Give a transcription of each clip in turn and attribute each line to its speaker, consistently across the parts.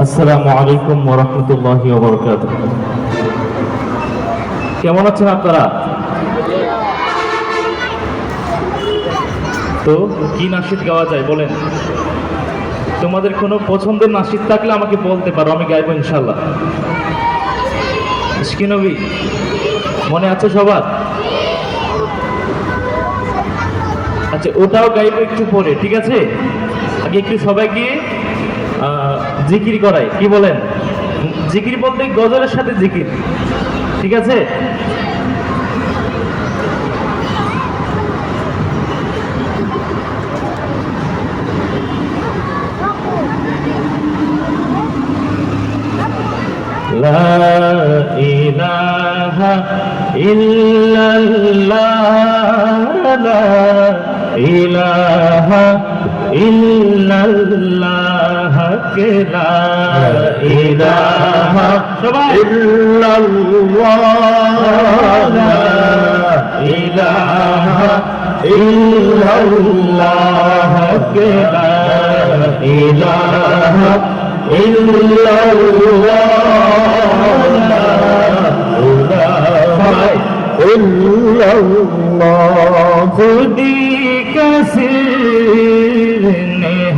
Speaker 1: আসসালামু আলাইকুম ওরহমতুল্লাহি ওবরকাত কেমন আছেন আপনারা? তো কি নাসিদ গাওয়া যায় বলেন। তোমাদের কোনো পছন্দের নাসিদ থাকলে আমাকে বলতে পারো আমি গাইবো ইনশাল্লাহ নবী মনে আছে সবার? আচ্ছা ওটাও গাইবো একটু পরে ঠিক আছে? আগে একটু সবাই আহ, জিকির করাই কি বলেন জিকির বলতে গজলের সাথে জিকির ঠিক আছে لا إله إلا الله لا إله إلا الله لا إله إلا الله لا إله إلا الله لا إله إلا الله لا إله إلا الله خودی کثیر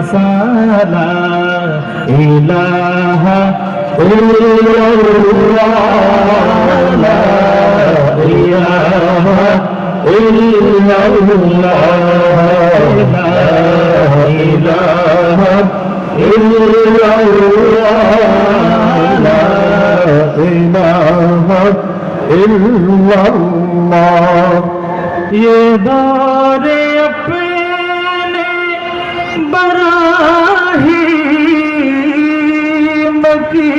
Speaker 1: تیگ فسالا إله إلا الله لا إله إلا الله لا إله إلا الله لا إله إلا الله ये दौर अपने बराही की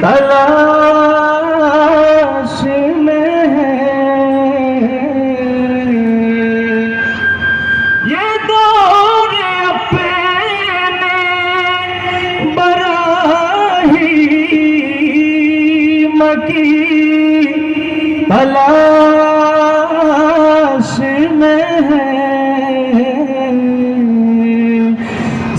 Speaker 1: तलाश में है। ये दौर अपने बराही मकी तलाश में है।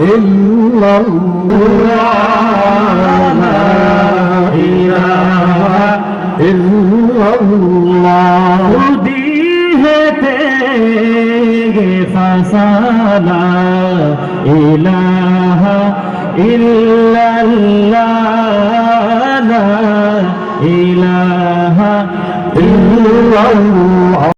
Speaker 1: إلا الله لا إله إلا الله فصلا إله إلا الله لا إله إلا الله